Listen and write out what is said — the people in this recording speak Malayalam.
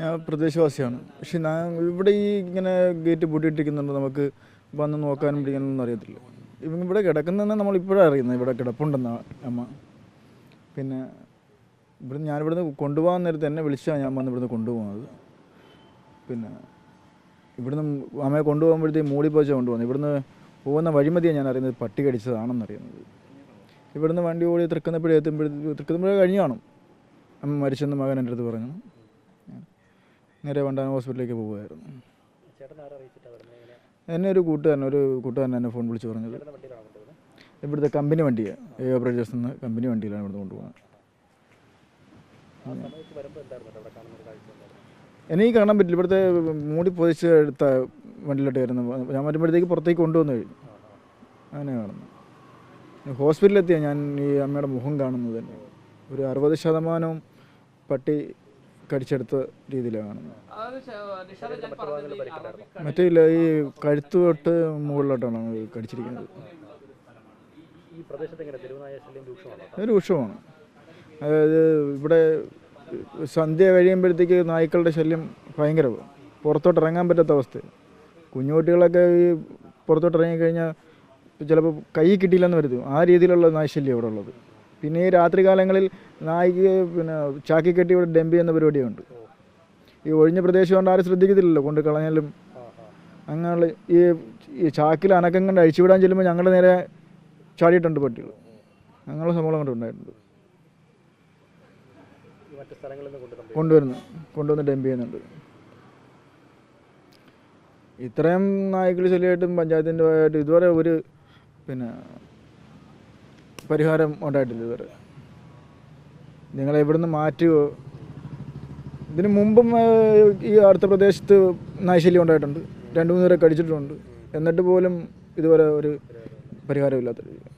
ഞാൻ പ്രദേശവാസിയാണ്. പക്ഷെ ഞാൻ ഇവിടെ ഈ ഇങ്ങനെ ഗേറ്റ് പൂട്ടിയിട്ടിരിക്കുന്നുണ്ട് നമുക്ക് വന്ന് നോക്കാനും പിടിക്കാനൊന്നും അറിയത്തില്ല. ഇവിടെ കിടക്കുന്നതെന്ന് നമ്മൾ ഇപ്പോഴാണ് അറിയുന്നത്. ഇവിടെ കിടപ്പുണ്ടെന്നാണ് അമ്മ. പിന്നെ ഇവിടെ ഞാൻ ഇവിടുന്ന് കൊണ്ടുപോകാൻ നേരത്തെ എന്നെ വിളിച്ചാണ് ഞാൻ വന്ന് ഇവിടുന്ന് കൊണ്ടുപോകുന്നത്. പിന്നെ ഇവിടുന്ന് അമ്മയെ കൊണ്ടുപോകുമ്പോഴത്തേക്ക് മൂടിപ്പോച്ച കൊണ്ടുപോകുന്നത്. ഇവിടുന്ന് പോകുന്ന വഴിമതിയാണ് ഞാൻ അറിയുന്നത്. പട്ടി കടിച്ചതാണെന്ന് അറിയുന്നത്. ഇവിടുന്ന് വണ്ടി ഓടി തൃക്കുന്നപ്പോഴേ തൃക്കുന്നപ്പോഴേ കഴിഞ്ഞു കാണും. അമ്മ മരിച്ചെന്ന് മകൻ എന്റെ അടുത്ത് പറഞ്ഞു. നേരെ വണ്ടാനം ഹോസ്പിറ്റലിലേക്ക് ഇങ്ങനെ? എന്നെ ഒരു കൂട്ടുകാരൻ ഒരു കൂട്ടുകാരൻ എന്നെ ഫോൺ വിളിച്ച് പറഞ്ഞത്. ഇവിടുത്തെ കമ്പനി വണ്ടിയാണ് എ ഓപ്പറേറ്റേഴ്സ് നിന്ന് കമ്പനി വണ്ടിയിലാണ് ഇവിടുന്ന് കൊണ്ടുപോകുന്നത്. എനിക്ക് കാണാൻ പറ്റില്ല. ഇവിടുത്തെ മൂടി പൊതിച്ച് എടുത്ത വണ്ടിയിലോട്ട് വരുന്നു ഞാൻ വരുമ്പോഴത്തേക്ക് പുറത്തേക്ക് കൊണ്ടുവന്നു കഴിഞ്ഞു. അങ്ങനെ കാണുന്നു. ഹോസ്പിറ്റലിലെത്തിയ ഞാൻ ഈ അമ്മയുടെ മുഖം കാണുന്നത് തന്നെ. ഒരു അറുപത് ശതമാനവും പട്ടി കടിച്ചെടുത്ത രീതിയിലാണ്. കാണുന്നത് മറ്റേ ഇല്ല ഈ കഴുത്ത് തൊട്ട് മുകളിലോട്ടാണ് കടിച്ചിരിക്കുന്നത്. രൂക്ഷമാണ്? അതായത് ഇവിടെ സന്ധ്യ കഴിയുമ്പോഴത്തേക്ക് നായ്ക്കളുടെ ശല്യം ഭയങ്കരമാണ്. പുറത്തോട്ട് ഇറങ്ങാൻ പറ്റാത്ത അവസ്ഥ കുഞ്ഞുകുട്ടികളൊക്കെ ഈ പുറത്തോട്ട് ഇറങ്ങിക്കഴിഞ്ഞാൽ ചിലപ്പോൾ കൈ കിട്ടിയില്ലെന്ന് വരുത്തും ആ രീതിയിലുള്ള നായ്ശല്യം ഇവിടെ ഉള്ളത്. പിന്നെ ഈ രാത്രി കാലങ്ങളിൽ നായിക്ക് പിന്നെ ചാക്കി കെട്ടി ഇവിടെ ഡെമ്പി ചെയ്യുന്ന പരിപാടിയുണ്ട്. ഈ ഒഴിഞ്ഞ പ്രദേശം കൊണ്ട് ആരും ശ്രദ്ധിക്കത്തില്ലല്ലോ കൊണ്ട് കളഞ്ഞാലും. അങ്ങനെയുള്ള ഈ ഈ ചാക്കിൽ അനക്കം കണ്ട് അഴിച്ചുവിടാൻ ചെല്ലുമ്പോൾ ഞങ്ങളുടെ നേരെ ചാടിയിട്ടുണ്ട് പട്ടികൾ അങ്ങനെയുള്ള സംഭവം അങ്ങോട്ട് ഉണ്ടായിട്ടുണ്ട് കൊണ്ടുവരുന്നു കൊണ്ടുവന്ന് ഡംപ് ചെയ്യുന്നുണ്ട് ഇത്രയും നായ്ക്കൾ ശല്യമായിട്ടും പഞ്ചായത്തിന്റെ ആയിട്ട് ഇതുവരെ ഒരു പിന്നെ പരിഹാരം ഉണ്ടായിട്ടില്ല ഇതുവരെ. നിങ്ങളെ ഇവിടുന്ന് മാറ്റുകയോ ഇതിന് മുമ്പും ഈ അടുത്ത പ്രദേശത്ത് നാശല്യം ഉണ്ടായിട്ടുണ്ട്. രണ്ട് മൂന്ന് പേരെ കടിച്ചിട്ടുണ്ട്. എന്നിട്ട് പോലും ഇതുവരെ ഒരു പരിഹാരമില്ലാത്ത രീതി